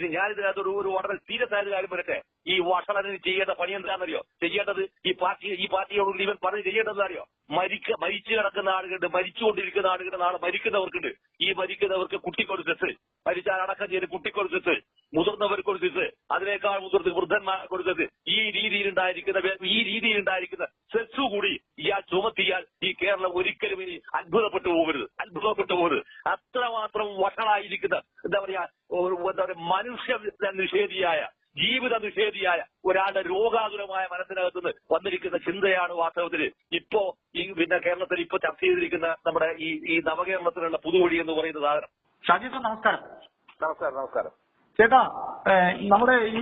ഇനി ഞാൻ ഇതിനകത്ത് ഒരു വളരെ സീരിയസ് ആയ കാര്യം വരട്ടെ ഈ വഷളന് ചെയ്യേണ്ട പണി എന്താണെന്നറിയോ? ചെയ്യേണ്ടത് ഈ പാർട്ടി ഈ പാർട്ടിയോട് ഇവൻ പറഞ്ഞ് ചെയ്യേണ്ടത് അറിയോ മരിക്ക മരിച്ചു കിടക്കുന്ന ആളുകളുണ്ട് മരിച്ചുകൊണ്ടിരിക്കുന്ന ആളുകളുടെ നാളെ മരിക്കുന്നവർക്കുണ്ട്. ഈ മരിക്കുന്നവർക്ക് കുട്ടിക്കൊരു സെസ്. മരിച്ചാൽ അടക്കം ചെയ്ത് കുട്ടിക്കൊരു സെസ്. മുതിർന്നവർക്കൊരു സെസ്. അതിനേക്കാൾ മുതിർന്ന് വൃദ്ധന്മാർക്കൊരു സെസ്. ഈ രീതിയിൽ ഉണ്ടായിരിക്കുന്ന ഈ രീതിയിൽ ഉണ്ടായിരിക്കുന്ന സെസ് കൂടി ഇയാൾ ചുമത്തിയാൽ ഈ കേരളം ഒരിക്കലും ഇനി അത്ഭുതപ്പെട്ടു പോകരുത്. അത്ഭുതപ്പെട്ടു പോകരുത്. അത്രമാത്രം വഷളായിരിക്കുന്ന എന്താ പറയാ എന്താ മനുഷ്യ നിഷേധിയായ ജീവിത നിഷേധിയായ ഒരാളുടെ രോഗാതുരമായ മനസ്സിനകത്തുനിന്ന് വന്നിരിക്കുന്ന ചിന്തയാണ് വാസ്തവത്തിൽ ഇപ്പോ ഈ പിന്നെ കേരളത്തിൽ ഇപ്പൊ ചർച്ച ചെയ്തിരിക്കുന്ന നമ്മുടെ ഈ ഈ നവകേരളത്തിലുള്ള പുതുവഴി എന്ന് പറയുന്ന സാധനം. ഷാജി സാർ നമസ്കാരം. നമസ്കാരം നമസ്കാരം. ചേട്ടാ നമ്മുടെ ഈ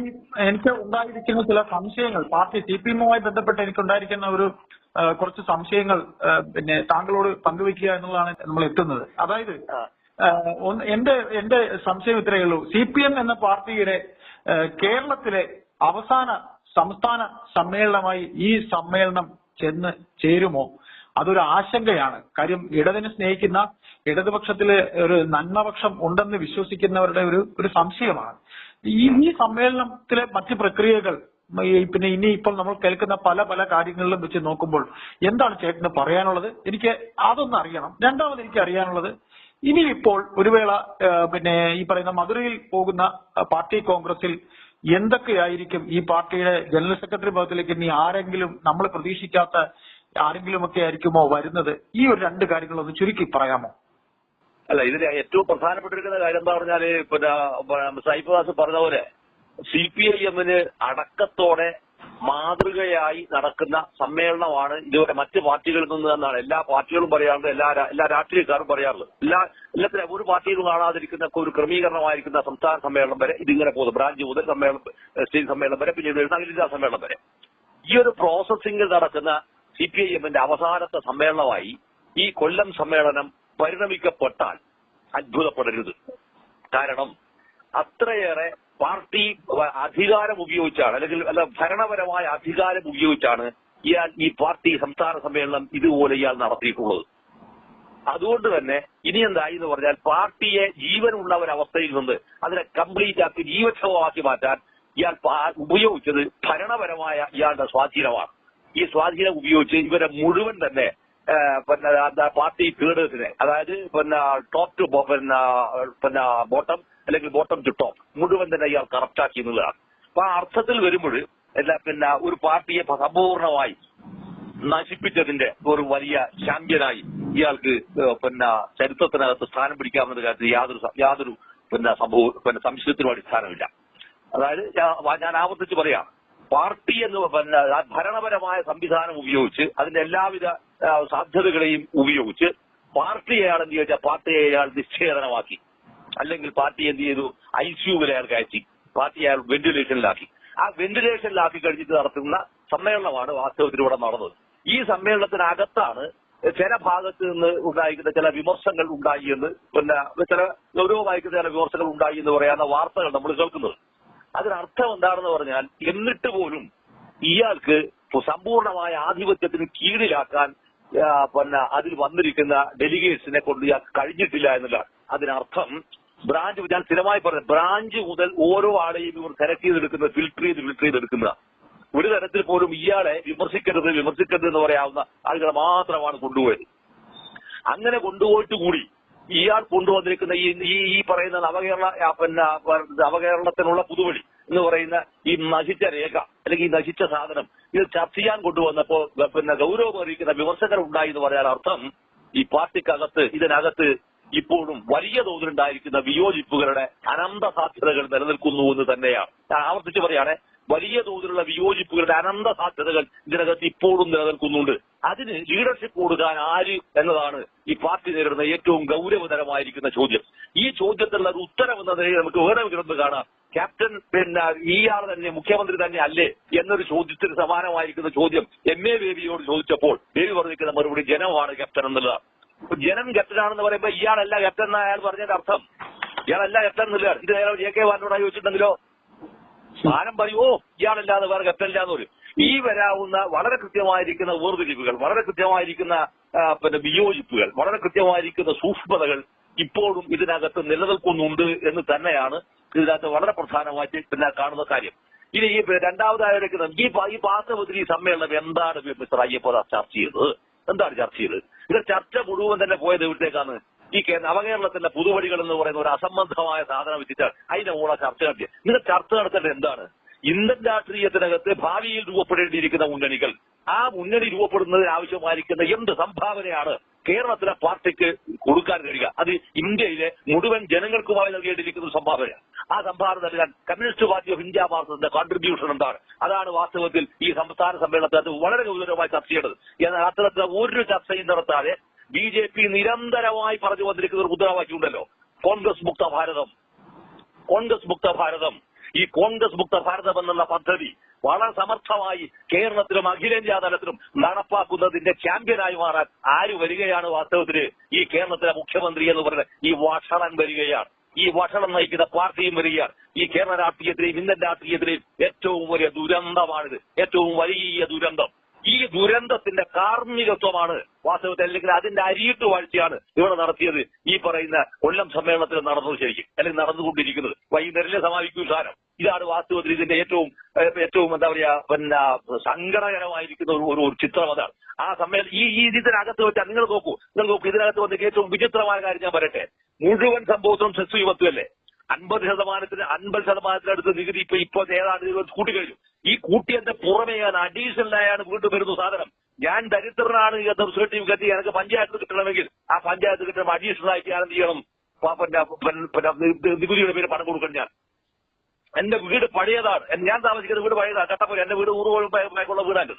എനിക്ക് ഉണ്ടായിരിക്കുന്ന ചില സംശയങ്ങൾ പാർട്ടി സി പി എമ്മുമായി ബന്ധപ്പെട്ട് എനിക്ക് ഉണ്ടായിരിക്കുന്ന ഒരു കുറച്ച് സംശയങ്ങൾ പിന്നെ താങ്കളോട് പങ്കുവെക്കുക എന്നുള്ളതാണ് നമ്മൾ എത്തുന്നത്. അതായത് എന്റെ എന്റെ സംശയം ഇത്രയേ ഉള്ളൂ. സി പി എം എന്ന പാർട്ടിയുടെ കേരളത്തിലെ അവസാന സംസ്ഥാന സമ്മേളനമായി ഈ സമ്മേളനം ചെന്ന് ചേരുമോ? അതൊരു ആശങ്കയാണ്. കാര്യം ഇടതിനെ സ്നേഹിക്കുന്ന ഇടതുപക്ഷത്തിൽ ഒരു നന്മപക്ഷം ഉണ്ടെന്ന് വിശ്വസിക്കുന്നവരുടെ ഒരു ഒരു സംശയമാണ്. ഈ സമ്മേളനത്തിലെ മറ്റ് പ്രക്രിയകൾ പിന്നെ ഇനി ഇപ്പോൾ നമ്മൾ കേൾക്കുന്ന പല പല കാര്യങ്ങളിലും വെച്ച് നോക്കുമ്പോൾ എന്താണ് ചേട്ടന് പറയാനുള്ളത്? എനിക്ക് അതൊന്ന് അറിയണം. രണ്ടാമത് എനിക്ക് അറിയാനുള്ളത് ഇനി ഇപ്പോൾ ഒരു വേള പിന്നെ ഈ പറയുന്ന മധുരയിൽ പോകുന്ന പാർട്ടി കോൺഗ്രസിൽ എന്തൊക്കെയായിരിക്കും ഈ പാർട്ടിയുടെ ജനറൽ സെക്രട്ടറി പദത്തിലേക്ക് ഇനി ആരെങ്കിലും നമ്മൾ പ്രതീക്ഷിക്കാത്ത ആരെങ്കിലും ഒക്കെ ആയിരിക്കുമോ വരുന്നത്? ഈ ഒരു രണ്ട് കാര്യങ്ങളൊന്ന് ചുരുക്കി പറയാമോ? അല്ല ഇതിൽ ഏറ്റവും പ്രധാനപ്പെട്ടിരിക്കുന്ന കാര്യം എന്താ പറഞ്ഞാൽ പിന്നെ സൈഫദാസ് പറഞ്ഞ പോലെ സി പി ഐ എമ്മിന് അടക്കത്തോടെ മാതൃകയായി നടക്കുന്ന സമ്മേളനമാണ് ഇതുവരെ മറ്റ് പാർട്ടികളിൽ നിന്ന് എന്നാണ്. എല്ലാ പാർട്ടികളും പറയാറുണ്ട് എല്ലാ എല്ലാ രാഷ്ട്രീയക്കാരും പറയാറുള്ളത്. എല്ലാ എല്ലാത്തിനും ഒരു പാർട്ടിയിലും കാണാതിരിക്കുന്ന ഒരു ക്രമീകരണമായിരിക്കുന്ന സംസ്ഥാന സമ്മേളനം വരെ ഇതിങ്ങനെ പോകുന്നു. ബ്രാഞ്ച് മുതൽ സമ്മേളനം സ്റ്റേറ്റ് സമ്മേളനം വരെ പിന്നീട് വരുന്ന അഖിലേന്ത്യാ സമ്മേളനം വരെ. ഈ ഒരു പ്രോസസ്സിംഗിൽ നടക്കുന്ന സി പി ഐ എമ്മിന്റെ അവസാനത്തെ സമ്മേളനമായി ഈ കൊല്ലം സമ്മേളനം പരിണമിക്കപ്പെട്ടാൽ അത്ഭുതപ്പെടരുത്. കാരണം അത്രയേറെ പാർട്ടി അധികാരം ഉപയോഗിച്ചാണ് അല്ലെങ്കിൽ അല്ല ഭരണപരമായ അധികാരം ഉപയോഗിച്ചാണ് ഇയാൾ ഈ പാർട്ടി സംസ്ഥാന സമ്മേളനം ഇതുപോലെ ഇയാൾ നടത്തിയിട്ടുള്ളത്. അതുകൊണ്ട് തന്നെ ഇനി എന്തായി എന്ന് പറഞ്ഞാൽ പാർട്ടിയെ ജീവനുള്ള ഒരവസ്ഥയിൽ നിന്ന് അതിനെ കംപ്ലീറ്റ് ആക്കി ജീവക്ഷമമാക്കി മാറ്റാൻ ഇയാൾ ഉപയോഗിച്ചത് ഭരണപരമായ ഇയാളുടെ സ്വാധീനമാണ്. ഈ സ്വാധീനം ഉപയോഗിച്ച് ഇവരെ മുഴുവൻ തന്നെ പിന്നെ പാർട്ടി ലീഡേഴ്സിനെ അതായത് പിന്നെ ടോപ്പ് ടു പിന്നെ പിന്നെ ബോട്ടം അല്ലെങ്കിൽ ബോട്ടം ടു ടോപ്പ് മുഴുവൻ തന്നെ ഇയാൾ കറപ്റ്റാക്കി എന്നുള്ളതാണ്. അപ്പൊ ആ അർത്ഥത്തിൽ വരുമ്പോൾ എല്ലാ പിന്നെ ഒരു പാർട്ടിയെ സമ്പൂർണമായി നശിപ്പിച്ചതിന്റെ ഒരു വലിയ ചാമ്പ്യനായി ഇയാൾക്ക് പിന്നെ ചരിത്രത്തിനകത്ത് സ്ഥാനം പിടിക്കാമെന്ന കാര്യത്തിൽ യാതൊരു യാതൊരു പിന്നെ സംഭവം പിന്നെ സംശയത്തിനും അടിസ്ഥാനമില്ല. അതായത് ഞാൻ- ആവർത്തിച്ച് പറയാം. പാർട്ടി എന്ന് പിന്നെ ഭരണപരമായ സംവിധാനം ഉപയോഗിച്ച് അതിന്റെ എല്ലാവിധ സാധ്യതകളെയും ഉപയോഗിച്ച് പാർട്ടിയെ അയാൾ എന്ത് ചോദിച്ചാൽ പാർട്ടിയെ അയാൾ നിശ്ചേതനമാക്കി. അല്ലെങ്കിൽ പാർട്ടി എന്ത് ചെയ്തു? ഐ സിയുവിൽ അയാൾ കയറ്റി. പാർട്ടി അയാൾ വെന്റിലേഷനിലാക്കി. ആ വെന്റിലേഷനിലാക്കി കഴിഞ്ഞിട്ട് നടത്തുന്ന സമ്മേളനമാണ് വാസ്തവത്തിൽ ഇവിടെ നടന്നത്. ഈ സമ്മേളനത്തിനകത്താണ് ചില ഭാഗത്ത് നിന്ന് ഉണ്ടായിരിക്കുന്ന ചില വിമർശങ്ങൾ ഉണ്ടായി എന്ന് പിന്നെ ചില ഗൗരവമായിരിക്കുന്ന ചില വിമർശങ്ങൾ ഉണ്ടായി എന്ന് പറയാവുന്ന വാർത്തകൾ നമ്മൾ കേൾക്കുന്നത്. അതിനർത്ഥം എന്താണെന്ന് പറഞ്ഞാൽ എന്നിട്ട് പോലും ഇയാൾക്ക് സമ്പൂർണമായ ആധിപത്യത്തിന് കീഴിലാക്കാൻ പിന്നെ അതിൽ വന്നിരിക്കുന്ന ഡെലിഗേറ്റ്സിനെ കൊണ്ട് ഇയാൾക്ക് കഴിഞ്ഞിട്ടില്ല എന്നുള്ളതാണ് അതിനർത്ഥം ബ്രാഞ്ച് ഞാൻ സ്ഥിരമായി പറഞ്ഞു ബ്രാഞ്ച് മുതൽ ഓരോ ആളെയും ഇവർ സെലക്ട് ചെയ്തെടുക്കുന്നത് ഫിൽട്ടർ ചെയ്ത് ഫിൽട്ടർ ചെയ്തെടുക്കുന്ന ഒരു തരത്തിൽ പോലും ഇയാളെ വിമർശിക്കരുത് വിമർശിക്കരുത് എന്ന് പറയാവുന്ന ആളുകളെ മാത്രമാണ് കൊണ്ടുപോയത്. അങ്ങനെ കൊണ്ടുപോയിട്ട് കൂടി ഇയാൾ കൊണ്ടുവന്നിരിക്കുന്ന ഈ ഈ പറയുന്ന നവകേരള പിന്നെ നവകേരളത്തിനുള്ള പുതുവഴി എന്ന് പറയുന്ന ഈ നശിച്ച രേഖ അല്ലെങ്കിൽ ഈ നശിച്ച സാധനം ഇത് ചർച്ച ചെയ്യാൻ കൊണ്ടുവന്നപ്പോ പിന്നെ ഗൗരവമറിയിക്കുന്ന വിമർശകർ ഉണ്ടായി എന്ന് പറയാൻ അർത്ഥം ഈ പാർട്ടിക്കകത്ത് ഇതിനകത്ത് ഇപ്പോഴും വലിയ തോതിലുണ്ടായിരിക്കുന്ന വിയോജിപ്പുകളുടെ അനന്ത സാധ്യതകൾ നിലനിൽക്കുന്നു എന്ന് തന്നെയാണ്. ഞാൻ ആവർത്തിച്ച് പറയുകയാണെ വലിയ തോതിലുള്ള വിയോജിപ്പുകളുടെ അനന്ത സാധ്യതകൾ ഇതിനകത്ത് ഇപ്പോഴും നിലനിൽക്കുന്നുണ്ട്. അതിന് ലീഡർഷിപ്പ് കൊടുക്കാൻ ആര് എന്നതാണ് ഈ പാർട്ടി നേരിടുന്ന ഏറ്റവും ഗൗരവതരമായിരിക്കുന്ന ചോദ്യം. ഈ ചോദ്യത്തിനുള്ള ഒരു ഉത്തരം എന്ന നിലയിൽ നമുക്ക് വേറെ വിരുന്ന് കാണാം. ക്യാപ്റ്റൻ പിന്നെ ഇയാൾ തന്നെ മുഖ്യമന്ത്രി തന്നെ അല്ലേ എന്നൊരു ചോദ്യത്തിന് സമാനമായിരിക്കുന്ന ചോദ്യം എം എ ബേബിയോട് ചോദിച്ചപ്പോൾ ബേബി പറഞ്ഞിരിക്കുന്ന മറുപടി ജനമാണ് ക്യാപ്റ്റൻ എന്നുള്ളതാണ്. ജനം ക്യാപ്റ്റനാണെന്ന് പറയുമ്പോൾ ഇയാളല്ല ക്യാപ്റ്റൻ എന്ന അയാൾ പറഞ്ഞതിന്റെ അർത്ഥം. ഇയാളല്ല ക്യാപ്റ്റൻ എന്നില്ല ഇത് നേരെ ജെ കെ വാനോടായി ചോദിച്ചിട്ടുണ്ടെങ്കിലോ സ്ഥാനം പറയുമോ ഇയാളല്ലാതെ വേറെ കത്തല്ലാന്ന് പറയും. ഈ വരാവുന്ന വളരെ കൃത്യമായിരിക്കുന്ന വേർതിരിവുകൾ വളരെ കൃത്യമായിരിക്കുന്ന പിന്നെ വിയോജിപ്പുകൾ വളരെ കൃത്യമായിരിക്കുന്ന സൂക്ഷ്മതകൾ ഇപ്പോഴും ഇതിനകത്ത് നിലനിൽക്കുന്നുണ്ട് എന്ന് തന്നെയാണ് ഇതിനകത്ത് വളരെ പ്രധാനമായിട്ട് പിന്നെ കാണുന്ന കാര്യം. ഇനി ഈ രണ്ടാമതായി ഈ പാർലമെന്ററി സമ്മേളനം എന്താണ് മിസ്റ്റർ അയ്യപ്പോ ചർച്ച ചെയ്തത്? എന്താണ് ചർച്ച ചെയ്തത്? ഇത് ചർച്ച മുഴുവൻ തന്നെ പോയത് എവിടത്തേക്കാണ്? ഈ നവകേരളത്തിന്റെ പുതുവഴികൾ എന്ന് പറയുന്ന ഒരു അസംബന്ധമായ സാധനം വെച്ചിട്ട് അതിന്റെ കൂടെ ചർച്ച നടത്തി നിങ്ങൾ ചർച്ച നടത്തേണ്ടത് എന്താണ്? ഇന്ത്യൻ രാഷ്ട്രീയത്തിനകത്ത് ഭാവിയിൽ രൂപപ്പെടേണ്ടിയിരിക്കുന്ന മുന്നണികൾ ആ മുന്നണി രൂപപ്പെടുന്നതിന് ആവശ്യമായിരിക്കുന്ന എന്ത് സംഭാവനയാണ് കേരളത്തിലെ പാർട്ടിക്ക് കൊടുക്കാൻ കഴിയുക? അത് ഇന്ത്യയിലെ മുഴുവൻ ജനങ്ങൾക്കുമായി നൽകേണ്ടിയിരിക്കുന്ന സംഭാവനയാണ്. ആ സംഭാവന നൽകാൻ കമ്മ്യൂണിസ്റ്റ് പാർട്ടി ഓഫ് ഇന്ത്യ മാർക്സിന്റെ കോൺട്രിബ്യൂഷൻ എന്താണ്? അതാണ് വാസ്തവത്തിൽ ഈ സംസ്ഥാന സമ്മേളനത്തിൽ വളരെ ഗൗരവമായി ചർച്ച ചെയ്യേണ്ടത്. എന്നാൽ അത്തരത്തിലുള്ള ഒരു ചർച്ചയും നടത്താതെ ബി ജെ പി നിരന്തരമായി പറഞ്ഞു വന്നിരിക്കുന്ന ഒരു മുദ്രാവാക്യം ഉണ്ടല്ലോ കോൺഗ്രസ് മുക്ത ഭാരതം. കോൺഗ്രസ് മുക്ത ഭാരതം. ഈ കോൺഗ്രസ് മുക്ത ഭാരതം എന്നുള്ള പദ്ധതി വളരെ സമർത്ഥമായി കേരളത്തിലും അഖിലേന്ത്യാ തലത്തിലും നടപ്പാക്കുന്നതിന്റെ ചാമ്പ്യനായി മാറാൻ ആര് വരികയാണ് വാസ്തവത്തിൽ ഈ കേരളത്തിലെ മുഖ്യമന്ത്രി എന്ന് പറഞ്ഞ ഈ വഷളൻ വരികയാണ്. ഈ വഷളം നയിക്കുന്ന പാർട്ടിയും വരികയാണ് ഈ കേരള രാഷ്ട്രീയത്തിലെയും ഇന്ത്യൻ രാഷ്ട്രീയത്തിലെയും ഏറ്റവും വലിയ ദുരന്തമാണിത്. ഏറ്റവും വലിയ ദുരന്തം. ഈ ദുരന്തത്തിന്റെ കാർമ്മികത്വമാണ് വാസ്തവത്തിൽ അല്ലെങ്കിൽ അതിന്റെ അരിയിട്ട് വാഴ്ചയാണ് ഇവിടെ നടത്തിയത് ഈ പറയുന്ന കൊല്ലം സമ്മേളനത്തിൽ നടന്നത് ശരിക്കും അല്ലെങ്കിൽ നടന്നുകൊണ്ടിരിക്കുന്നത്. വൈകുന്നേരം സമാപിക്കും സാരം. ഇതാണ് വാസ്തവത്തിൽ ഇതിന്റെ ഏറ്റവും ഏറ്റവും എന്താ പറയാ പിന്നെ സങ്കടകരമായിരിക്കുന്ന ഒരു ഒരു- ചിത്രം അതാണ്. ആ സമ്മേളനം ഈ ഈ ഇതിനകത്ത് വെച്ചാൽ നിങ്ങൾ നോക്കൂ നിങ്ങൾ നോക്കൂ ഇതിനകത്ത് വന്നിട്ട് ഏറ്റവും വിചിത്രമായ കാര്യം ഞാൻ പറയട്ടെ. മുഴുവൻ സംഭവത്തിനും സെസ് യുവത്വല്ലേ അൻപത് ശതമാനത്തിന് അൻപത് ശതമാനത്തിനടുത്ത് നികുതി ഇപ്പൊ ഇപ്പൊ ഏതാണ് കൂട്ടിക്കഴിഞ്ഞു. ഈ കൂട്ടിയതിന്റെ പുറമെയാണ് അഡീഷണൽ ആയാണ് വീണ്ടും വരുന്ന സാധനം. ഞാൻ ദരിദ്രനാണ് എന്ന സർട്ടിഫിക്കറ്റ് എനിക്ക് പഞ്ചായത്ത് കിട്ടണമെങ്കിൽ ആ പഞ്ചായത്ത് കിട്ടണം അഡീഷണൽ ആയിട്ട് ഞാൻ എന്ത് ചെയ്യണം? നികുതിയുടെ പേര് പണം കൊടുക്കണം ഞാൻ. എന്റെ വീട് പഴയതാണ്. ഞാൻ താമസിക്കുന്ന വീട് പഴയതാണ്. കട്ടപ്പുര എന്റെ വീട് നൂറുകോളം പഴക്കമുള്ള വീടാണ്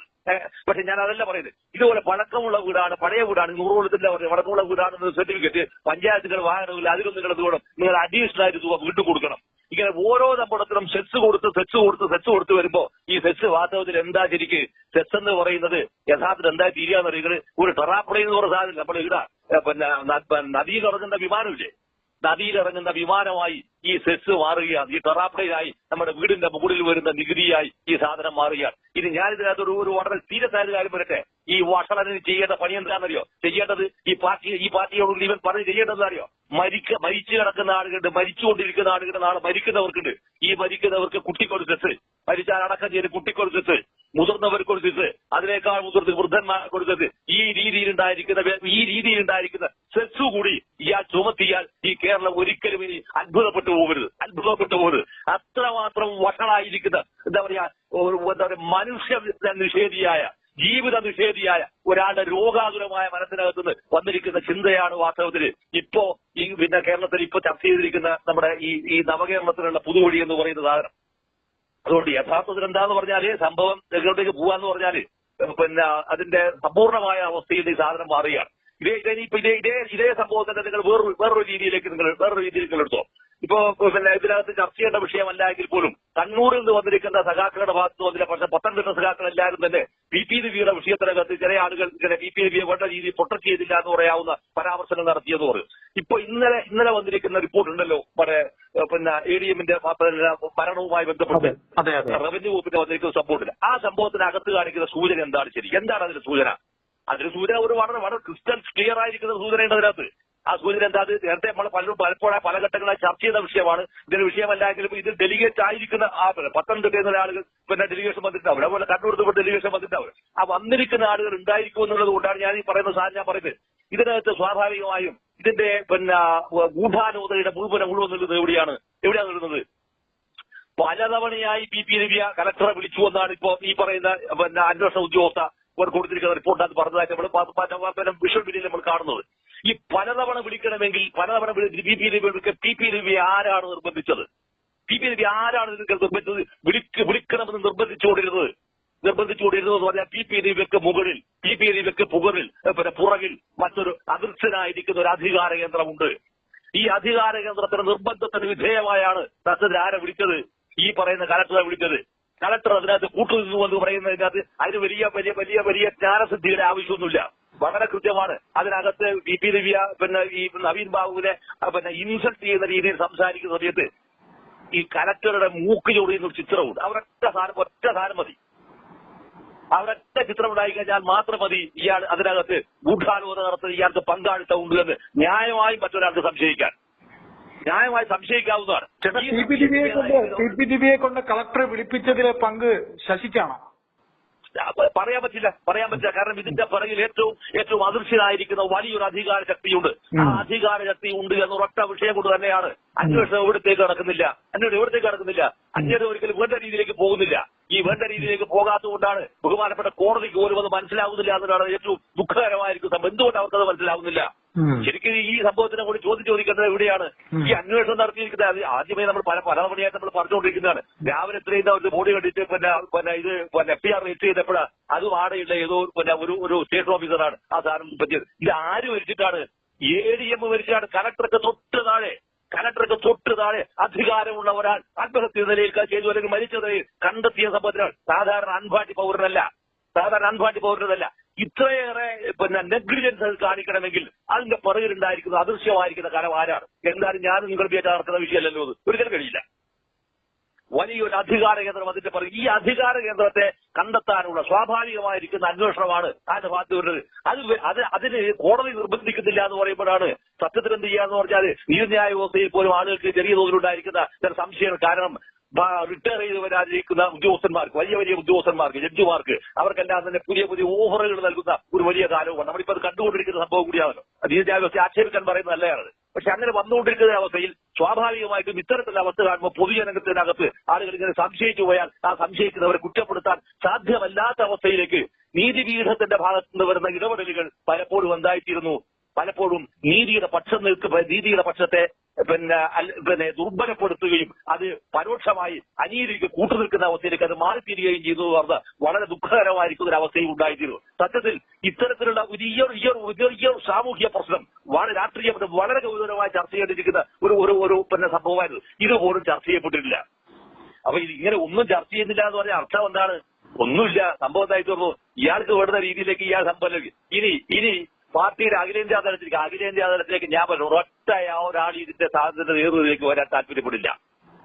പക്ഷെ ഞാൻ അതല്ല പറയുന്നത്. ഇതുപോലെ പഴക്കമുള്ള വീടാണ് പഴയ വീടാണ് നൂറുകോളത്തിന്റെ വടക്കമുള്ള വീടാണെന്ന് സർട്ടിഫിക്കറ്റ് പഞ്ചായത്തുകൾ വാഹനമില്ല അതിലും നിങ്ങൾ കൂടെ നിങ്ങൾ അഡീഷണൽ ആയിട്ട് തുക വീട്ടു കൊടുക്കണം. ഇങ്ങനെ ഓരോ നമ്മടത്തിലും സെസ് കൊടുത്ത് സെസ് കൊടുത്ത് സെസ് കൊടുത്ത് വരുമ്പോ ഈ സെസ് വാസ്തവത്തിൽ എന്താ ശരിക്ക്? സെസ് എന്ന് പറയുന്നത് യഥാർത്ഥത്തിൽ എന്താ തീരുകയെന്ന് പറയുന്നത് ഒരു ടെറാപ്പുഴ എന്ന് പറഞ്ഞ സാധനം. നമ്മൾ ഇവിടെ ഏ, പിന്നെ ന- പിന്നെ നദിയിൽ ഇറങ്ങുന്ന വിമാനമില്ലേ നദിയിൽ ഇറങ്ങുന്ന വിമാനമായി ഈ സെസ് മാറുകയാണ്. ഈ ടെറാപ്പടയായി നമ്മുടെ വീടിന്റെ മുകളിൽ വരുന്ന നികുതിയായി ഈ സാധനം മാറുകയാണ്. ഇനി ഞാനിതിനകത്ത് ഒരു ഒരു വളരെ സീരിയസ് കാര്യം വരട്ടെ ഈ വഷളന് ചെയ്യേണ്ട പണി എന്താണെന്നറിയോ? ചെയ്യേണ്ടത് ഈ പാർട്ടി ഈ പാർട്ടിയോട് ഇവൻ പറഞ്ഞ് ചെയ്യേണ്ടത് അറിയോ മരിക്ക മരിച്ചു കിടക്കുന്ന ആളുകളുണ്ട് മരിച്ചുകൊണ്ടിരിക്കുന്ന ആളുകളുടെ നാളെ മരിക്കുന്നവർക്കുണ്ട്. ഈ മരിക്കുന്നവർക്ക് കുട്ടിക്കൊരു സെസ്. മരിച്ചാൽ അടക്കം ചെയ്ത് കുട്ടിക്കൊരു സെസ്. കൊടുത്തിട്ട് സെസ്. അതിനേക്കാൾ മുതിർന്ന് വൃദ്ധന്മാർ കൊടുത്തത് ഈ രീതിയിൽ ഉണ്ടായിരിക്കുന്ന ഈ രീതിയിൽ ഉണ്ടായിരിക്കുന്ന സെസ് കൂടി ഇയാൾ ചുമത്തിയാൽ ഈ കേരളം ഒരിക്കലും ഇനി അത്ഭുതപ്പെട്ടു പോകരുത് അത്ഭുതപ്പെട്ടു പോകരുത് അത്രമാത്രം വഷളായിരിക്കുന്ന എന്താ പറയാ എന്താ പറയാ മനുഷ്യ നിഷേധിയായ ജീവിത നിഷേധിയായ ഒരാളുടെ രോഗാതുരമായ മനസ്സിനകത്തുനിന്ന് വന്നിരിക്കുന്ന ചിന്തയാണ് വാസ്തവത്തിൽ ഇപ്പോ ഈ പിന്നെ കേരളത്തിൽ ഇപ്പൊ ചർച്ച ചെയ്തിരിക്കുന്ന നമ്മുടെ ഈ ഈ നവകേരളത്തിലുള്ള പുതുവഴി എന്ന് പറയുന്ന സാധനം. അതുകൊണ്ട് യഥാർത്ഥത്തിൽ എന്താന്ന് പറഞ്ഞാൽ സംഭവം എങ്ങോട്ടേക്ക് പോവാന്ന് പറഞ്ഞാൽ പിന്നെ അതിന്റെ സമ്പൂർണമായ അവസ്ഥയിൽ ഈ സാധനം മാറുകയാണ്. ഇതേ ഇതേ ഇതേ ഇതേ ഇതേ തന്നെ നിങ്ങൾ വേറൊരു വേറൊരു രീതിയിലേക്ക് നിങ്ങൾ വേറൊരു രീതിയിലേക്ക് നിങ്ങൾ എടുത്തോ. ഇപ്പോ പിന്നെ ഇതിനകത്ത് ചർച്ച ചെയ്യേണ്ട വിഷയമല്ല എങ്കിൽ പോലും കണ്ണൂരിൽ നിന്ന് വന്നിരിക്കുന്ന സഖാക്കളുടെ ഭാഗത്ത് വന്നില്ല. പക്ഷെ പത്തനംതിട്ട സഖാക്കൾ എല്ലാവരും തന്നെ പി. പി. ദിവിയുടെ വിഷയത്തിനകത്ത് ചില ആളുകൾ ചില പി. പി. ദിവിയെ വേണ്ട രീതിയിൽ പ്രൊട്ടക്ട് ചെയ്തില്ല എന്ന് പറയാവുന്ന പരാമർശനം നടത്തിയെന്ന് പറയും ഇപ്പൊ ഇന്നലെ ഇന്നലെ വന്നിരിക്കുന്ന റിപ്പോർട്ട് ഉണ്ടല്ലോ. പറ പിന്നെ എ ഡി എമ്മിന്റെ ഭരണവുമായി ബന്ധപ്പെട്ട് റവന്യൂ വകുപ്പിന്റെ വന്നിരിക്കുന്ന സംഭവത്തിൽ ആ സംഭവത്തിനകത്ത് കാണിക്കുന്ന സൂചന എന്താണ് ശരി? എന്താണ് അതിന്റെ സൂചന? അതിന് സൂചന ഒരു വളരെ വളരെ ക്രിസ്റ്റൽ ക്ലിയർ ആയിരിക്കുന്ന സൂചനയുണ്ട് അതിനകത്ത്. ആ സൂചന എന്താ? അത് നേരത്തെ നമ്മൾ പലരും പലപ്പോഴായി പല ഘട്ടങ്ങളായി ചർച്ച ചെയ്ത വിഷയമാണ്. ഇതിന് വിഷയമല്ലെങ്കിലും ഇത് ഡെലിഗേറ്റ് ആയിരിക്കുന്ന ആ പത്തനംതിട്ടയിൽ നിന്നുള്ള ആളുകൾ പിന്നെ ഡെലിഗേഷൻ വന്നിട്ടുണ്ടാവും. അതുപോലെ കണ്ണൂർ നിന്ന് ഡെലിഗേഷൻ വന്നിട്ടുണ്ടാവും. ആ വന്നിരിക്കുന്ന ആളുകൾ ഉണ്ടായിരിക്കും എന്നുള്ളത് കൊണ്ടാണ് ഞാൻ ഈ പറയുന്ന സാധനം ഞാൻ പറയുന്നത്. ഇതിനകത്ത് സ്വാഭാവികമായും ഇതിന്റെ പിന്നെ ഗൂഢാലോചനയുടെ മുഴുവൻ മുഴുവൻ നിൽക്കുന്നത് എവിടെയാണ്? എവിടെയാണ് നിൽക്കുന്നത്? പലതവണയായി പി. പി. രവിയ കലക്ടറെ വിളിച്ചു എന്നാണ് ഇപ്പോ ഈ പറയുന്ന പിന്നെ അന്വേഷണ ഉദ്യോഗസ്ഥ കൊടുത്തിരിക്കുന്ന റിപ്പോർട്ട് അത് പറഞ്ഞതായിട്ട് നമ്മൾ വിഷ്വൽ മീഡിയയിൽ നമ്മൾ കാണുന്നത്. ഈ പലതവണ വിളിക്കണമെങ്കിൽ പലതവണ വിളി- P Ravi P P Ravi ആരാണ് നിർബന്ധിച്ചത്? പി പി രവി ആരാണ് നിർബന്ധിച്ചത്? വിളിക്ക് വിളിക്കണമെന്ന് നിർബന്ധിച്ചുകൊണ്ടിരുന്നത് നിർബന്ധിച്ചുകൊണ്ടിരുന്നത് എന്ന് പറഞ്ഞാൽ പി പി രവിക്ക് മുകളിൽ പി പി രവിക്ക് പുകളിൽ ഏ, പിന്നെ പുറകിൽ മറ്റൊരു അദൃശ്യനായിരിക്കുന്ന ഒരു അധികാര കേന്ദ്രമുണ്ട്. ഈ അധികാര കേന്ദ്രത്തിന് നിർബന്ധത്തിന് വിധേയമായാണ് സത്യത്തിൽ ആരെ വിളിച്ചത്? ഈ പറയുന്ന കലക്ടറെ വിളിച്ചത്? കലക്ടർ അതിനകത്ത് കൂട്ടുനിന്നു എന്ന് പറയുന്നതിനകത്ത് അതിന് വലിയ വലിയ വലിയ വലിയ ജ്ഞാനസിദ്ധിയുടെ ആവശ്യമൊന്നുമില്ല. വളരെ കൃത്യമാണ്. അതിനകത്ത് വി പി ദിവ്യ പിന്നെ ഈ നവീൻ ബാബുവിനെ പിന്നെ ഇൻസൾട്ട് ചെയ്യുന്ന രീതിയിൽ സംസാരിക്കുന്ന സമയത്ത് ഈ കലക്ടറുടെ മൂക്ക് ചൊറിയുന്ന ഒരു ചിത്രമുണ്ട്. അവരൊറ്റ സാധനം ഒറ്റ സാധനം മതി. അവരൊറ്റ ചിത്രം ഉണ്ടായി കഴിഞ്ഞാൽ മാത്രം മതി ഇയാൾ അതിനകത്ത് ഗൂഢാലോചന നടത്തുന്ന ഇയാൾക്ക് പങ്കാളിത്തം ഉണ്ട് എന്ന് ന്യായമായും മറ്റൊരാൾക്ക് സംശയിക്കാൻ. ന്യായമായി സംശയിക്കാവുന്നതാണ്. പി കൊണ്ട് പി കളക്ടറെ വിളിപ്പിച്ചതിലെ പങ്ക് ശശിക്കാണോ? പറയാൻ പറ്റില്ല പറയാൻ പറ്റില്ല. കാരണം ഇതിന്റെ പിറകിൽ ഏറ്റവും ഏറ്റവും അദൃശ്യനായിരിക്കുന്ന വലിയൊരു അധികാര ശക്തിയുണ്ട് ആ അധികാര ശക്തി ഉണ്ട് എന്ന വിഷയം കൊണ്ട് തന്നെയാണ് അന്വേഷണം എവിടത്തേക്ക് നടക്കുന്നില്ല. അന്വേഷണം എവിടത്തേക്ക് നടക്കുന്നില്ല. അന്വേഷണം ഒരിക്കലും വേണ്ട രീതിയിലേക്ക് പോകുന്നില്ല. ഈ വേണ്ട രീതിയിലേക്ക് പോകാത്തതുകൊണ്ടാണ് ബഹുമാനപ്പെട്ട കോടതിക്ക് പോലും അത് മനസ്സിലാവുന്നില്ല എന്നതാണ് ഏറ്റവും ദുഃഖകരമായിരിക്കും സംഭവം. എന്തുകൊണ്ട് അവർക്കത് മനസ്സിലാവുന്നില്ല? ഉം. ശരിക്കും ഈ സംഭവത്തിനെ കൂടി ചോദ്യം ചോദിക്കേണ്ടത് എവിടെയാണ്? ഈ അന്വേഷണം നടത്തിയിരിക്കുന്നത് ആദ്യമേ നമ്മൾ പല പല തവണയായിട്ട് നമ്മൾ പറഞ്ഞുകൊണ്ടിരിക്കുന്നതാണ്. രാവിലെ ഇത്രയും ഒരു ബോഡി കണ്ടിട്ട് പിന്നെ പിന്നെ ഇത് പിന്നെ എഫ് ആർ രജിസ്റ്റർ ചെയ്തപ്പോഴാണ് അതും ആടെയുള്ള ഏതോ പിന്നെ ഒരു ഒരു സ്റ്റേഷൻ ഓഫീസറാണ് ആ സാധനം പറ്റിയത്. ഇത് ആര് വരിച്ചിട്ടാണ് എ ഡി എം വരിച്ചാണ് കലക്ടർക്ക് തൊട്ട് താഴെ കലക്ടർക്ക് തൊട്ട് താഴെ അധികാരമുള്ള ഒരാൾ ആത്മഹത്യ നിലയിൽ ചെയ്തു അല്ലെങ്കിൽ മരിച്ച നിലയിൽ കണ്ടെത്തിയ സംഭവത്തിനാണ് സാധാരണ അൻപാട്ടി പൗരനല്ല. സാധാരണ അൻപാട്ടി പൗരനല്ല. ഇത്രയേറെ പിന്നെ നെഗ്ലിജൻസ് കാണിക്കണമെങ്കിൽ അതിന്റെ പുറകിലുണ്ടായിരിക്കുന്ന അദൃശ്യമായിരിക്കുന്ന കാലം ആരാണ്? എന്തായാലും ഞാൻ നിങ്ങൾ വിചാരിച്ച നടക്കുന്ന വിഷയമല്ലല്ലോ അത് ഒരിക്കലും കഴിയില്ല. വലിയൊരു അധികാര കേന്ദ്രം അതിന്റെ പുറകെ ഈ അധികാര കേന്ദ്രത്തെ കണ്ടെത്താനുള്ള സ്വാഭാവികമായിരിക്കുന്ന അന്വേഷണമാണ് അതിന്റെ ഭാഗത്ത് വരുന്നത്? അത് അത് അതിന് കോടതി നിർബന്ധിക്കുന്നില്ല എന്ന് പറയുമ്പോഴാണ് സത്യത്തിൽ എന്ത് ചെയ്യാന്ന് പറഞ്ഞാൽ നീതിന്യായ വ്യവസ്ഥയിൽ പോലും ആളുകൾക്ക് ചെറിയ തോതിലുണ്ടായിരിക്കുന്ന ചില സംശയങ്ങൾ. കാരണം റിട്ടയർ ചെയ്ത് വരാതിരിക്കുന്ന ഉദ്യോഗസ്ഥന്മാർക്ക് വലിയ വലിയ ഉദ്യോഗസ്ഥന്മാർക്ക് ജഡ്ജിമാർക്ക് അവർക്കെല്ലാം തന്നെ പുതിയ പുതിയ ഓഫറുകൾ നൽകുന്ന ഒരു വലിയ കാലവുമാണ്. നമ്മളിപ്പോൾ അത് കണ്ടുകൊണ്ടിരിക്കുന്ന സംഭവം കൂടിയാണല്ലോ. നീതിന്യായ വ്യവസ്ഥ ആക്ഷേപിക്കാൻ പറയുന്നത് നല്ലതാണ്. പക്ഷെ അങ്ങനെ വന്നുകൊണ്ടിരിക്കുന്ന അവസ്ഥയിൽ സ്വാഭാവികമായിട്ടും ഇത്തരത്തിലുള്ള അവസ്ഥ കാണുമ്പോൾ പൊതുജനത്തിനകത്ത് ആളുകൾ ഇങ്ങനെ സംശയിച്ചു പോയാൽ ആ സംശയിക്കുന്നവരെ കുറ്റപ്പെടുത്താൻ സാധ്യമല്ലാത്ത അവസ്ഥയിലേക്ക് നീതിപീഠത്തിന്റെ ഭാഗത്ത് നിന്ന് വരുന്ന ഇടപെടലുകൾ പലപ്പോഴും എന്തായിത്തീരുന്നു? പലപ്പോഴും നീതിയുടെ പക്ഷം നിൽക്കുന്ന നീതിയുടെ പക്ഷത്തെ പിന്നെ പിന്നെ ദുർബലപ്പെടുത്തുകയും അത് പരോക്ഷമായി അനീതിക്ക് കൂട്ടുനിൽക്കുന്ന അവസ്ഥയിലേക്ക് അത് മാറിത്തീരുകയും ചെയ്തു എന്ന് പറഞ്ഞാൽ വളരെ ദുഃഖകരമായിരിക്കുന്ന ഒരു അവസ്ഥയും ഉണ്ടായിത്തീരുന്നു. സത്യത്തിൽ ഇത്തരത്തിലുള്ള ഒരു ഈ ഒരു- ഈ ഒരു- സാമൂഹ്യ പ്രശ്നം വളരെ രാഷ്ട്രീയ വളരെ ഗൗരവമായി ചർച്ച ചെയ്തിരിക്കുന്ന ഒരു ഒരു ഒരു പിന്നെ സംഭവമായിരുന്നു. ഇതുപോലും ചർച്ച ചെയ്യപ്പെട്ടിട്ടില്ല. അപ്പൊ ഇത് ഇങ്ങനെ ഒന്നും ചർച്ച ചെയ്യുന്നില്ല എന്ന് പറഞ്ഞ അർത്ഥം എന്താണ്? ഒന്നുമില്ല. സംഭവം എന്തായിട്ട് തീർന്നു? ഇയാൾക്ക് വേണ്ടുന്ന രീതിയിലേക്ക് ഇയാൾ സംഭവം ഇനി ഇനി പാർട്ടിയുടെ അഖിലേന്ത്യാ തലത്തിലേക്ക് അഖിലേന്ത്യാ തലത്തിലേക്ക് ഞാൻ പറഞ്ഞു ഒരൊറ്റ ഒരാൾ ഇതിന്റെ സാധ്യത നേതൃത്വത്തിലേക്ക് വരാൻ താല്പര്യപ്പെടില്ല.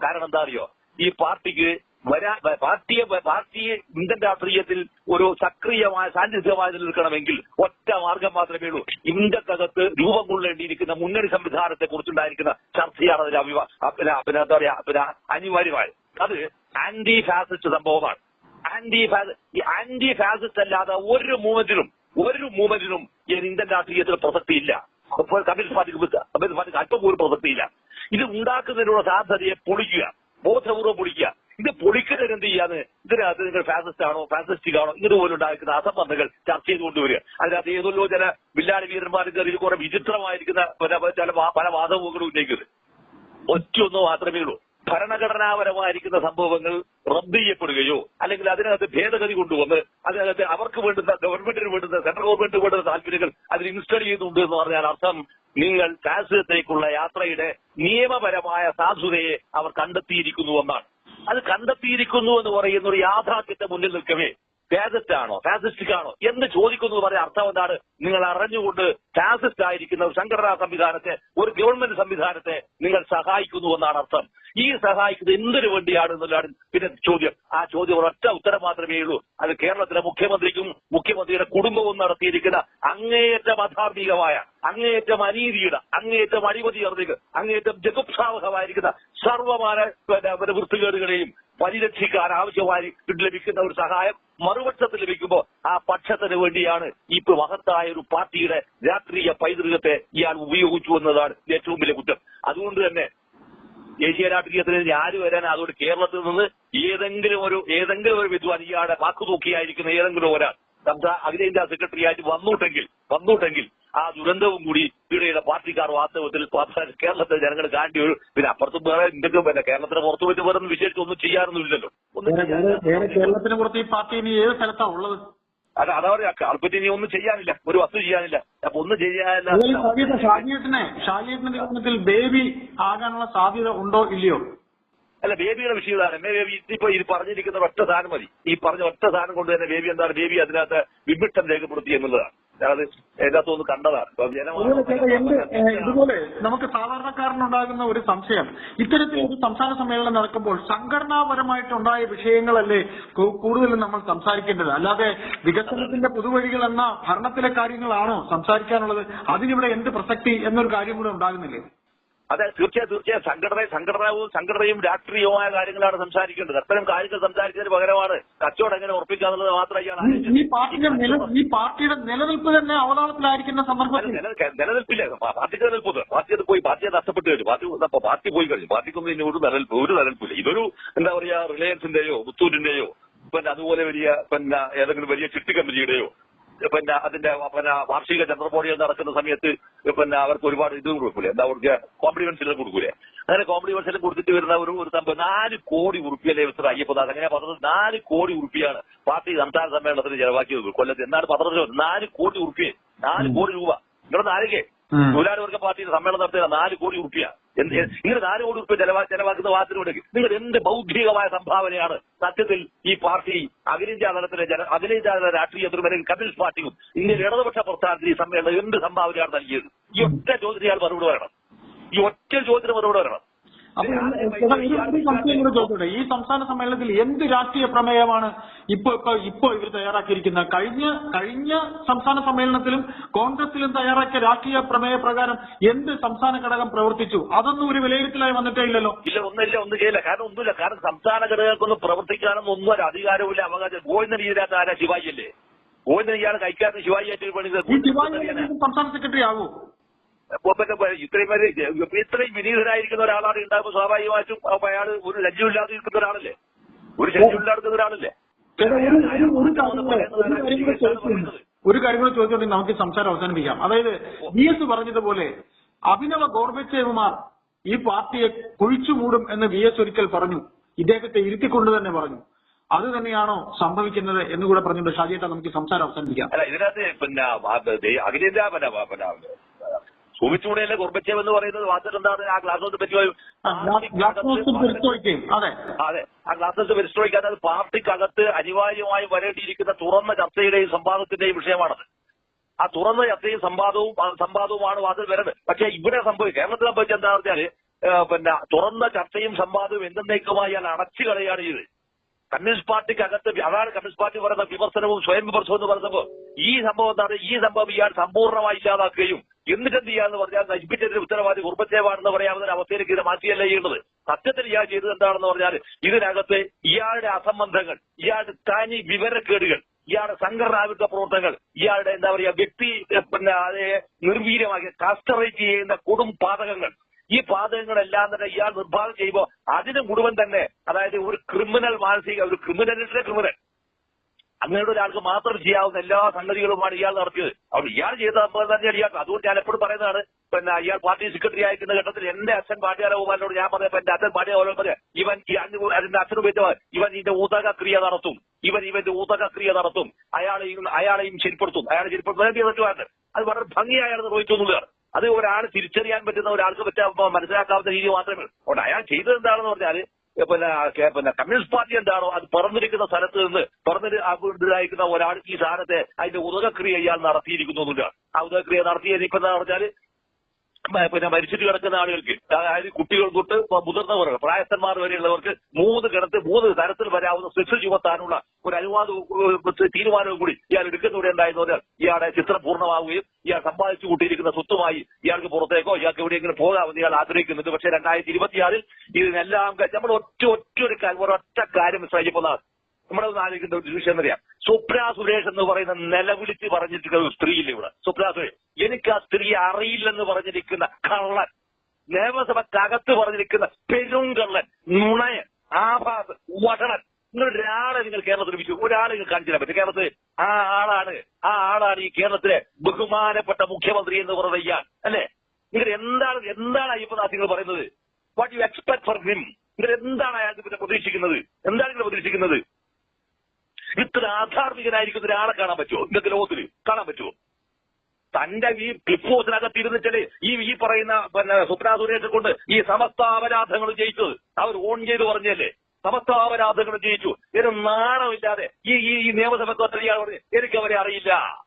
കാരണം എന്താ അറിയോ? ഈ പാർട്ടിക്ക് വരാ പാർട്ടിയെ പാർട്ടിയെ ഇന്ത്യൻ രാഷ്ട്രീയത്തിൽ ഒരു സക്രിയമായ സാന്നിധ്യമായി നിലനിൽക്കണമെങ്കിൽ ഒറ്റ മാർഗം മാത്രമേ ഉള്ളൂ. ഇന്ത്യക്കകത്ത് രൂപം കൊള്ളേണ്ടിയിരിക്കുന്ന മുന്നണി സംവിധാനത്തെ കുറിച്ചുണ്ടായിരിക്കുന്ന ചർച്ചയാണ് അതിൽ അഭിവാ പിന്നെ എന്താ പറയാ പിന്നെ അനിവാര്യമായത് അത് ആന്റി ഫാസിസ്റ്റ് സംഭവമാണ്. ആന്റി ഈ ആന്റി ഫാസിസ്റ്റ് അല്ലാതെ ഒരു മൂവ്മെന്റിനും ഒരു മൂവ്മെന്റിനും ഇന്ത്യൻ രാഷ്ട്രീയത്തിൽ പ്രസക്തിയില്ല. അപ്പോൾ കമ്മ്യൂണിസ്റ്റ് പാർട്ടിക്ക് കമ്മ്യൂണിസ്റ്റ് പാർട്ടിക്ക് അല്പം പോലും പ്രസക്തിയില്ല. ഇത് ഉണ്ടാക്കുന്നതിനുള്ള സാധ്യതയെ പൊളിക്കുക. ബോധപൂർവം പൊളിക്കുക. ഇത് പൊളിക്കുന്നതിന് എന്ത് ചെയ്യാന്ന്? ഇതിനകത്ത് നിങ്ങൾ ഫാസിസ്റ്റ് ആണോ ഫാസിസ്റ്റിക് ആണോ ഇതുപോലെ ഉണ്ടാക്കുന്ന അസംബന്ധങ്ങൾ ചർച്ച ചെയ്ത് കൊണ്ടുവരിക അതിനകത്ത് ഏതൊല്ലോ ചില വില്ലാടി വീരന്മാർ കയറി കുറെ വിചിത്രമായിരിക്കുന്ന പല പല വാദമുകളും ഉന്നയിക്കുന്നത്. ഒറ്റയൊന്നു മാത്രമേ ഉള്ളൂ. ഭരണഘടനാപരമായിരിക്കുന്ന സംഭവങ്ങൾ റദ്ദ് ചെയ്യപ്പെടുകയോ അല്ലെങ്കിൽ അതിനകത്ത് ഭേദഗതി കൊണ്ടുവന്ന് അതിനകത്ത് അവർക്ക് വേണ്ടുന്ന ഗവൺമെന്റിന് വേണ്ടുന്ന സെൻട്രൽ ഗവൺമെന്റിന് വേണ്ടുന്ന താല്പര്യങ്ങൾ അതിൽ ഇൻസ്റ്റാൾ ചെയ്യുന്നുണ്ട് എന്ന് പറഞ്ഞാൽ അർത്ഥം നിങ്ങൾ ഫാസിസത്തേക്കുള്ള യാത്രയുടെ നിയമപരമായ സാധുതയെ അവർ കണ്ടെത്തിയിരിക്കുന്നു എന്നാണ്. അത് കണ്ടെത്തിയിരിക്കുന്നു എന്ന് പറയുന്ന ഒരു യാഥാർത്ഥ്യത്തെ മുന്നിൽ നിൽക്കവേ. ഫാസിസ്റ്റ് ആണോ? എന്ന് ചോദിക്കുന്നു പറയാൻ അർത്ഥം എന്താണ്? നിങ്ങൾ അറിഞ്ഞുകൊണ്ട് ഫാസിസ്റ്റ് ആയിരിക്കുന്ന ഒരു സംഘടനാ സംവിധാനത്തെ ഒരു ഗവൺമെന്റ് സംവിധാനത്തെ നിങ്ങൾ സഹായിക്കുന്നു എന്നാണ് അർത്ഥം. ഈ സഹായിക്കുന്നത് എന്തിനു വേണ്ടിയാണ് എന്നുള്ളതാണ് പിന്നെ ചോദ്യം. ആ ചോദ്യം ഒരൊറ്റ ഉത്തരം മാത്രമേ ഉള്ളൂ. അത് കേരളത്തിലെ മുഖ്യമന്ത്രിക്കും മുഖ്യമന്ത്രിയുടെ കുടുംബവും നടത്തിയിരിക്കുന്ന അങ്ങേയറ്റം അധാർമികമായ അങ്ങേയറ്റം അനീതിയുടെ അങ്ങേയറ്റം അഴിമതി അങ്ങേയറ്റം ജഗുപ്സാവഹമായിരിക്കുന്ന സർവമാന വൃത്തികേടുകളെയും പരിരക്ഷിക്കാൻ ആവശ്യമായി ലഭിക്കുന്ന ഒരു സഹായം മറുപക്ഷത്തിൽ ലഭിക്കുമ്പോൾ ആ പക്ഷത്തിന് വേണ്ടിയാണ് ഈ മഹത്തായ ഒരു പാർട്ടിയുടെ രാഷ്ട്രീയ പൈതൃകത്തെ ഇയാൾ ഉപയോഗിച്ചു എന്നതാണ് ഏറ്റവും വലിയ കുറ്റം. അതുകൊണ്ട് തന്നെ ദേശീയ രാഷ്ട്രീയത്തിന് ഇനി ആര് വരാൻ അതുകൊണ്ട് കേരളത്തിൽ നിന്ന് ഏതെങ്കിലും ഒരു ഏതെങ്കിലും ഒരു വിദ്വാൻ ഇയാളുടെ വാക്കുതൂക്കിയായിരിക്കുന്ന ഏതെങ്കിലും ഒരാൾ സംസ്ഥാന അഖിലേന്ത്യാ സെക്രട്ടറിയായിട്ട് വന്നൂട്ടെങ്കിൽ വന്നൂട്ടെങ്കിൽ ആ ദുരന്തവും കൂടി പീഡയുടെ പാർട്ടിക്കാർ വാസ്തവത്തിൽ കേരളത്തിലെ ജനങ്ങൾ കാണേണ്ടി വരും പിന്നെ അപ്പുറത്തും വേറെ എന്തൊക്കെ പിന്നെ കേരളത്തിന് പുറത്തു പോയിട്ട് വേറെ വിശേഷിച്ച് ഒന്നും ചെയ്യാറൊന്നുമില്ലല്ലോ അല്ല കേരളത്തിന് പുറത്ത് ഈ പാർട്ടി ഇനി ഏത് സ്ഥലത്താ ഉള്ളത്? അത് അതാ പറയാ കാൽപ്പറ്റി ഇനി ഒന്നും ചെയ്യാനില്ല. ഒരു വസ്തു ചെയ്യാനില്ല. അപ്പൊ ഒന്നും ചെയ്യാനില്ല. ഷാജിയേട്ടനെ ഷാജിയേട്ടന്റെ ബേബി ആകാനുള്ള സാധ്യത ഉണ്ടോ ഇല്ലയോ? അല്ല ബേബിയുടെ വിഷയം ഇതാണ്. എന്നെ ബേബി ഇപ്പൊ ഇത് പറഞ്ഞിരിക്കുന്ന ഒറ്റ സാധനം മതി. ഈ പറഞ്ഞ ഒറ്റ സാധനം കൊണ്ട് തന്നെ ബേബി എന്താണ് ബേബി അതിനകത്ത് വിമിട്ടം രേഖപ്പെടുത്തി എന്നുള്ളതാണ്. ഞാനത് അതിനകത്ത് ഒന്ന് കണ്ടതാണ്. ഇതുപോലെ നമുക്ക് സാധാരണക്കാരനുണ്ടാകുന്ന ഒരു സംശയം. ഇത്തരത്തിൽ ഒരു സംസ്ഥാന സമ്മേളനം നടക്കുമ്പോൾ സംഘടനാപരമായിട്ടുണ്ടായ വിഷയങ്ങളല്ലേ കൂടുതലും നമ്മൾ സംസാരിക്കേണ്ടത്. അല്ലാതെ വികസനത്തിന്റെ പുതുവഴികൾ എന്ന ഭരണത്തിലെ കാര്യങ്ങളാണോ സംസാരിക്കാനുള്ളത്? അതിനിവിടെ എന്ത് പ്രസക്തി എന്നൊരു കാര്യം കൂടെ ഉണ്ടാകുന്നില്ലേ? അതെ തീർച്ചയായും തീർച്ചയായും. സംഘടന സംഘടനവും സംഘടനയും രാഷ്ട്രീയവുമായ കാര്യങ്ങളാണ് സംസാരിക്കേണ്ടത്. അത്തരം കാര്യങ്ങൾ സംസാരിച്ചതിന് പകരമാണ് കച്ചവടം എങ്ങനെ ഉറപ്പിക്കാന്നുള്ളത് എന്നുള്ളത് ഇയാൾ ഈ- പാർട്ടിയുടെ ഈ പാർട്ടിയുടെ നിലനിൽപ്പ് തന്നെ അവതാളത്തിലായിരിക്കുന്ന സന്ദർഭത്തിൽ നിലനിൽപ്പില്ല. പാർട്ടിക്ക് നിലനിൽപ്പ് പാർട്ടി അത് പോയി പാർട്ടിയെ നഷ്ടപ്പെട്ടു കഴിഞ്ഞു. പാർട്ടി പാർട്ടി പോയി കഴിഞ്ഞു. പാർട്ടിക്കൊന്നും ഇനി ഒരു നിലനിൽപ്പ് ഒരു നിലനിൽപ്പില്ല. ഇതൊരു എന്താ പറയാ റിലയൻസിന്റെയോ മുത്തൂരിന്റെയോ പിന്നെ അതുപോലെ വലിയ പിന്നെ ഏതെങ്കിലും വലിയ ചിട്ടി കമ്പനിയുടെയോ പിന്നെ അതിന്റെ പിന്നെ വാർഷിക ചന്ദ്രപോടികൾ നടക്കുന്ന സമയത്ത് പിന്നെ അവർക്ക് ഒരുപാട് ഇത് കൊടുക്കൂലേ? എന്താ കൊടുക്കുക? കോംപ്ലിമെന്റ്സിലും കൊടുക്കൂലേ? അങ്ങനെ കോംപ്ലിമെന്റ്സിലും കൊടുത്തിട്ട് വരുന്ന ഒരു ഒരു സംഭവം നാല് കോടി ഉറുപ്പിയല്ലേ മിസ്റ്റർ അയ്യപ്പദാസ് അങ്ങനെ പറഞ്ഞത്. നാല് കോടി ഉറുപ്പിയാണ് പാർട്ടി സംസ്ഥാന സമ്മേളനത്തിന് ചെലവാക്കിയത് കൊല്ലത്ത്. എന്നാണ് പത്രത്തിൽ നാല് കോടി ഉറുപ്പിയെ. നാല് കോടി രൂപ. നിങ്ങളുടെ നാലികെ ഉം. തൊഴിലാളി വർഗ പാർട്ടിയുടെ സമ്മേളനം നടത്തിയ നാല് കോടി ഉറുപ്പിയ. കോടി ഉറുപ്പിയ ചെലവാ ചെലവാക്കുന്ന വാദത്തിനോട് നിങ്ങൾ എന്ത് ബൗദ്ധികമായ സംഭാവനയാണ് സത്യത്തിൽ ഈ പാർട്ടി അഖിലേന്ത്യാ തലത്തിലെ ജന അഖിലേന്ത്യാ തല രാഷ്ട്രീയ ദുർബലയും കമ്മ്യൂണിസ്റ്റ് പാർട്ടിയും ഇന്ത്യയിലെ ഇടതുപക്ഷ പ്രസ്ഥാനത്തിന് ഈ സമ്മേളനം എന്ത് സംഭാവനയാണ് നൽകിയത്? ഈ ഒറ്റ ചോദ്യത്തിന് ഇയാൾ മറുപടി പറയണം. ഈ ഒറ്റ ചോദ്യത്തിന് മറുപടി പറയണം. അപ്പൊ ചേട്ടാ, ഒരു ഒരു സംശയം കൂടെ ചോദിച്ചോട്ടെ. ഈ സംസ്ഥാന സമ്മേളനത്തിൽ എന്ത് രാഷ്ട്രീയ പ്രമേയമാണ് ഇപ്പൊ ഇപ്പൊ ഇപ്പൊ ഇവർ തയ്യാറാക്കിയിരിക്കുന്നത് കഴിഞ്ഞ കഴിഞ്ഞ സംസ്ഥാന സമ്മേളനത്തിലും കോൺഗ്രസിലും തയ്യാറാക്കിയ രാഷ്ട്രീയ പ്രമേയ പ്രകാരം എന്ത് സംസ്ഥാന ഘടകം പ്രവർത്തിച്ചു? അതൊന്നും ഒരു വിലയിരുത്തലായി വന്നിട്ടേ ഇല്ലല്ലോ. ഇല്ല ഒന്നില്ല ഒന്നും ചെയ്യില്ല. കാരണം ഒന്നുമില്ല. കാരണം സംസ്ഥാന ഘടകങ്ങൾക്കൊന്നും പ്രവർത്തിക്കാനൊന്നും ഒന്നും ഒരു അധികാരമില്ല അവകാശം ഗോവിന്ദൻ ഇതിനകത്ത് ആരാ? ശിവാജി അല്ലേ? ഗോവിന്ദൻ ഇയാൾ കഴിക്കാത്ത ശിവാജി ആയിട്ട് പണി സംസ്ഥാന സെക്രട്ടറി ആകൂ ഇത്രയും വിനീതനായിരിക്കുന്ന ഒരാളാണ് ഉണ്ടാകുമ്പോൾ സ്വാഭാവികമായിട്ടും അയാൾ ഒരു ലജ്ജമില്ലാതെ ഇരിക്കുന്ന ഒരാളല്ലേ? ഒരു ലജ്ജമില്ലാതെ ഒരാളല്ലേ? ഒരു കാര്യം കൂടെ ചോദിച്ചുകൊണ്ട് നമുക്ക് സംസാരം അവസാനിപ്പിക്കാം. അതായത് വി എസ് പറഞ്ഞതുപോലെ അഭിനവ ഗോർബച്ചേവുമാർ ഈ പാർട്ടിയെ കുഴിച്ചു മൂടും എന്ന് വി എസ് ഒരിക്കൽ പറഞ്ഞു. ഇദ്ദേഹത്തെ ഇരുത്തിക്കൊണ്ട് തന്നെ പറഞ്ഞു. അത് തന്നെയാണോ സംഭവിക്കുന്നത് എന്ന് കൂടെ പറഞ്ഞുകൊണ്ട് ഷാജിയേട്ട നമുക്ക് സംസാരം അവസാനിപ്പിക്കാം. അല്ല ഇതിനകത്ത് പിന്നെ അഖിലേന്ത്യാ സുമിച്ചൂടെയല്ലേ ഗുർബച്ചേവ് എന്ന് പറയുന്നത് വാസ്തവം എന്താണ് ആ ക്ലാസ് ഹൗസ് പറ്റി ആ, ഗ്ലാസ് ഹൗസ് അതെ. അതെ. പരിശ്രമിക്കാതെ അത് പാർട്ടിക്കകത്ത് അനിവാര്യമായി വരേണ്ടിയിരിക്കുന്ന തുറന്ന ചർച്ചയുടെയും സംവാദത്തിന്റെയും വിഷയമാണത്. ആ തുറന്ന ചർച്ചയും സംവാദവും സംവാദവുമാണ് വാതിൽ വരുന്നത്. പക്ഷേ ഇവിടെ സംഭവിക്കുക കേരളത്തിൽ സംഭവിച്ചത് എന്താണെന്ന് ഏ, പിന്നെ തുറന്ന ചർച്ചയും സംവാദവും എന്തെന്നേക്കുമായി അയാൾ അടച്ചു കളയാണ് ചെയ്ത് കമ്മ്യൂണിസ്റ്റ് പാർട്ടിക്ക് അകത്ത് അതാണ് കമ്മ്യൂണിസ്റ്റ് പാർട്ടി പറയുന്ന വിമർശനവും സ്വയം വിമർശനവും എന്ന് പറയുന്നത് ഈ സംഭവം എന്താണ്? ഈ സംഭവം ഇയാൾ സമ്പൂർണമായി ഇല്ലാതാക്കുകയും എന്നിട്ട് എന്ത് ചെയ്യാന്ന് പറഞ്ഞാൽ നശിപ്പിച്ചതിന്റെ ഉത്തരവാദി കുർബച്ചേവാണെന്ന് പറയാവുന്ന ഒരു അവസ്ഥയിലേക്ക് ഇത് മാറ്റിയല്ല ചെയ്യുന്നത്? സത്യത്തിൽ ഇയാൾ ചെയ്തത് എന്താണെന്ന് പറഞ്ഞാൽ ഇതിനകത്ത് ഇയാളുടെ അസംബന്ധങ്ങൾ ഇയാളുടെ തനി വിവരക്കേടുകൾ ഇയാളുടെ സംഘടനാവിരുദ്ധ പ്രവർത്തനങ്ങൾ ഇയാളുടെ എന്താ പറയുക വ്യക്തി പിന്നെ അതെ നിർവീര്യമാക്കിയ കാസ്റ്ററേറ്റ് ചെയ്യുന്ന കൊടും പാതകങ്ങൾ ഈ പാതകങ്ങളെല്ലാം തന്നെ ഇയാൾ നിർഭാഗം ചെയ്യുമ്പോൾ അതിന് മുഴുവൻ തന്നെ അതായത് ഒരു ക്രിമിനൽ മാനസിക ഒരു ക്രിമിനലിന്റെ ക്രിമിനൽ അങ്ങനെയുള്ള ഒരാൾക്ക് മാത്രം ചെയ്യാവുന്ന എല്ലാ സംഗതികളുമാണ് ഇയാൾ നടത്തിയത്. അതുകൊണ്ട് ഇയാൾ ചെയ്ത സംഭവം തന്നെയാണ് അതുകൊണ്ട് ഞാൻ എപ്പോഴും പറയുന്നതാണ് പിന്നെ ഇയാൾ പാർട്ടി സെക്രട്ടറി ആയിരിക്കുന്ന ഘട്ടത്തിൽ എന്റെ അച്ഛൻ പാണ്ഡ്യാരകുമാരനോട് ഞാൻ പറയാം എന്റെ അച്ഛൻ പാണ്ഡ്യാരോട് പറയാം ഇവൻ ഈ അഞ്ച് അതിന്റെ അച്ഛനും ഉപയോഗിച്ച ഇവൻ ഇതിന്റെ ഊതക ക്രിയ നടത്തും. ഇവൻ ഇവന്റെ ഊതക ക്രിയ നടത്തും. അയാളെയും അയാളെയും ശരിപ്പെടുത്തും. അയാളെ പറ്റുവാണ് അത് വളരെ ഭംഗിയായാണ് നിർവഹിച്ചു നിർവഹിച്ചൊന്നുള്ളതാണ് അത് ഒരാൾ തിരിച്ചറിയാൻ പറ്റുന്ന ഒരാൾക്ക് പറ്റാ മനസ്സിലാക്കാവുന്ന രീതി മാത്രമേ ഉള്ളൂ. അയാൾ ചെയ്തത് എന്താണെന്ന് പറഞ്ഞാൽ പിന്നെ പിന്നെ കമ്മ്യൂണിസ്റ്റ് പാർട്ടി എന്താണോ അത് പറന്നിരിക്കുന്ന സ്ഥലത്ത് നിന്ന് പറന്നിരിക്കുന്ന ഒരാൾ ഈ സാധനത്തെ അതിന്റെ ഉദകക്രിയ ഇയാൾ നടത്തിയിരിക്കുന്നു ആ ഉദകക്രിയ നടത്തിയിരിക്കുന്ന പറഞ്ഞാൽ പിന്നെ മരിച്ചിട്ട് കിടക്കുന്ന ആളുകൾക്ക് അതായത് കുട്ടികൾ തൊട്ട് മുതിർന്നവർ പ്രായസ്ഥന്മാർ വരെയുള്ളവർക്ക് മൂന്ന് കിടത്ത് മൂന്ന് തരത്തിൽ വരാവുന്ന സെക്സ് ചുമത്താനുള്ള ഒരു അനുവാദ തീരുമാനവും കൂടി ഇയാൾ എടുക്കുന്നവിടെ ഉണ്ടായെന്ന് പറഞ്ഞാൽ ഇയാളുടെ ചിത്രം പൂർണമാവുകയും ഇയാൾ സമ്പാദിച്ചു കൂട്ടിയിരിക്കുന്ന സ്വത്തുമായി ഇയാൾക്ക് പുറത്തേക്കോ ഇയാൾക്ക് എവിടെയെങ്കിലും പോകാമെന്ന് ഇയാൾ ആഗ്രഹിക്കുന്നുണ്ട്. പക്ഷേ രണ്ടായിരത്തി ഇരുപത്തിയാറിൽ ഇതിനെല്ലാം നമ്മൾ ഒറ്റ ഒറ്റ ഒരു ഒറ്റ കാര്യം മിസ്സായിപ്പോന്നാണ് നമ്മുടെ ആലോചിക്കേണ്ട ഒരു വിഷയം അറിയാം സ്വപ്ന സുരേഷ് എന്ന് പറയുന്ന നിലവിളിച്ച് ഒരു സ്ത്രീയില്ല ഇവിടെ? സ്വപ്ന സുരേഷ്. എനിക്ക് ആ സ്ത്രീ അറിയില്ലെന്ന് പറഞ്ഞിരിക്കുന്ന കള്ളൻ നിയമസഭക്കകത്ത് പറഞ്ഞിരിക്കുന്ന പെരുങ്കള്ളൻ നുണയൻ ആഭാസ് വടണൻ നിങ്ങൾ ഒരാളെ നിങ്ങൾ കേരളത്തിൽ വിളിച്ചു. ഒരാളെ നിങ്ങൾ കാണിച്ചില്ല പറ്റും. കേരളത്തിൽ ആ ആളാണ്. ആ ആളാണ് ഈ കേരളത്തിലെ ബഹുമാനപ്പെട്ട മുഖ്യമന്ത്രി എന്ന് പറയുന്ന ഇയാൾ. അല്ലേ? നിങ്ങൾ എന്താണ് എന്താണ് അയ്യപ്പനാഥ് നിങ്ങൾ പറയുന്നത്? What you expect for him നിങ്ങൾ എന്താണ് അയാൾക്ക് പിന്നെ പ്രതീക്ഷിക്കുന്നത്? എന്താണ് നിങ്ങൾ പ്രതീക്ഷിക്കുന്നത്? ഇത്ര ആധാർമികനായിരിക്കുന്ന ഒരാളെ കാണാൻ പറ്റുമോ? ഇന്നത്തെ ലോകത്തിൽ കാണാൻ പറ്റുമോ? തന്റെ ഈ ക്ലിപ്പ് ഹൗസിനകത്ത് ഇരുന്നിട്ടല്ലേ ഈ ഈ പറയുന്ന പിന്നെ സ്വപ്ന സുരേഷെ കൊണ്ട് ഈ സമസ്ത അപരാധങ്ങൾ ജയിച്ചത്? അവർ ഓൺ ചെയ്ത് പറഞ്ഞല്ലേ? സമസ്ത അപരാധങ്ങൾ ജയിച്ചു. ഇതിന് നാണമില്ലാതെ ഈ ഈ ഈ നിയമസഭ ഇയാൾ പറഞ്ഞു എനിക്കവരെ അറിയില്ല.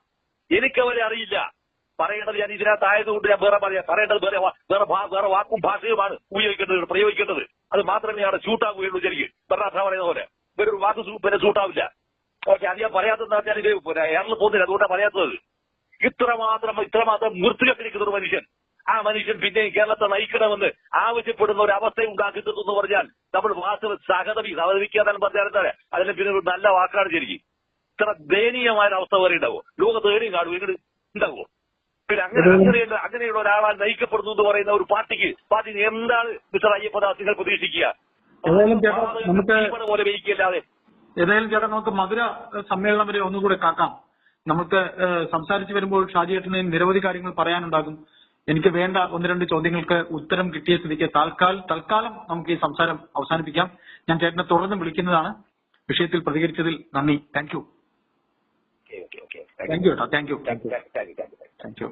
എനിക്കവരെ അറിയില്ല. പറയേണ്ടത് ഞാൻ ഇതിനകത്ത് ആയതുകൊണ്ട് ഞാൻ വേറെ പറയാം. പറയേണ്ടത് വേറെ വേറെ വേറെ വാക്കും ഭാഷയുമാണ് ഉപയോഗിക്കേണ്ടത് പ്രയോഗിക്കേണ്ടത്. അത് മാത്രമേ അവിടെ ഷൂട്ടാകുകയുള്ളൂ ശരിക്കും. ഭരണാഥ പറയുന്ന പോലെ. വേറൊരു വാക്ക് പിന്നെ ഷൂട്ടാവില്ല ഓക്കെ അത് ഞാൻ പറയാത്തതെന്ന് പറഞ്ഞാൽ ഇത് എയറിൽ പോകുന്നില്ല. അതുകൊണ്ടാണ് പറയാത്തത്. ഇത്രമാത്രം ഇത്രമാത്രം മൃത്യുവെച്ചിരിക്കുന്ന ഒരു മനുഷ്യൻ. ആ മനുഷ്യൻ പിന്നെ കേരളത്തെ നയിക്കണമെന്ന് ആവശ്യപ്പെടുന്ന ഒരു അവസ്ഥ ഉണ്ടാക്കി എന്ന് പറഞ്ഞാൽ നമ്മൾ വാസ്തവ സഹതവി സഹതവിക്കാതെ പറഞ്ഞാൽ അതിന് പിന്നെ ഒരു നല്ല വാക്കാണ് ശരിക്കും. ഇത്ര ദയനീയമായ ഒരു അവസ്ഥ വരെ ഉണ്ടാവോ ലോകത്ത് ഏടിയും കാണും ഇങ്ങോട്ട് ഉണ്ടാവോ പിന്നെ അങ്ങനെ അങ്ങനെയുള്ള അങ്ങനെയുള്ള ഒരാളാൽ നയിക്കപ്പെടുന്നു എന്ന് പറയുന്ന ഒരു പാർട്ടിക്ക് പാർട്ടി എന്താണ് മിസ്റ്റർ അയ്യപ്പദാസ് നിങ്ങൾ പ്രതീക്ഷിക്കുക? പോലെ വഹിക്കല്ലാതെ ഏതായാലും ചേട്ടാ നമുക്ക് മധുര സമ്മേളനം വരെ ഒന്നുകൂടെ കാക്കാം. നമുക്ക് സംസാരിച്ചു വരുമ്പോൾ ഷാജിയേട്ടന് നിരവധി കാര്യങ്ങൾ പറയാനുണ്ടാകും. എനിക്ക് വേണ്ട ഒന്ന് രണ്ട് ചോദ്യങ്ങൾക്ക് ഉത്തരം കിട്ടിയ സ്ഥിതിക്ക് താൽക്കാൽ തൽക്കാലം നമുക്ക് ഈ സംസാരം അവസാനിപ്പിക്കാം. ഞാൻ ചേട്ടനെ തുടർന്ന് വിളിക്കുന്നതാണ്. വിഷയത്തിൽ പ്രതികരിച്ചതിൽ നന്ദി. താങ്ക് യു താങ്ക് യു ചേട്ടാ. Thank you thank you thank you thank you thank you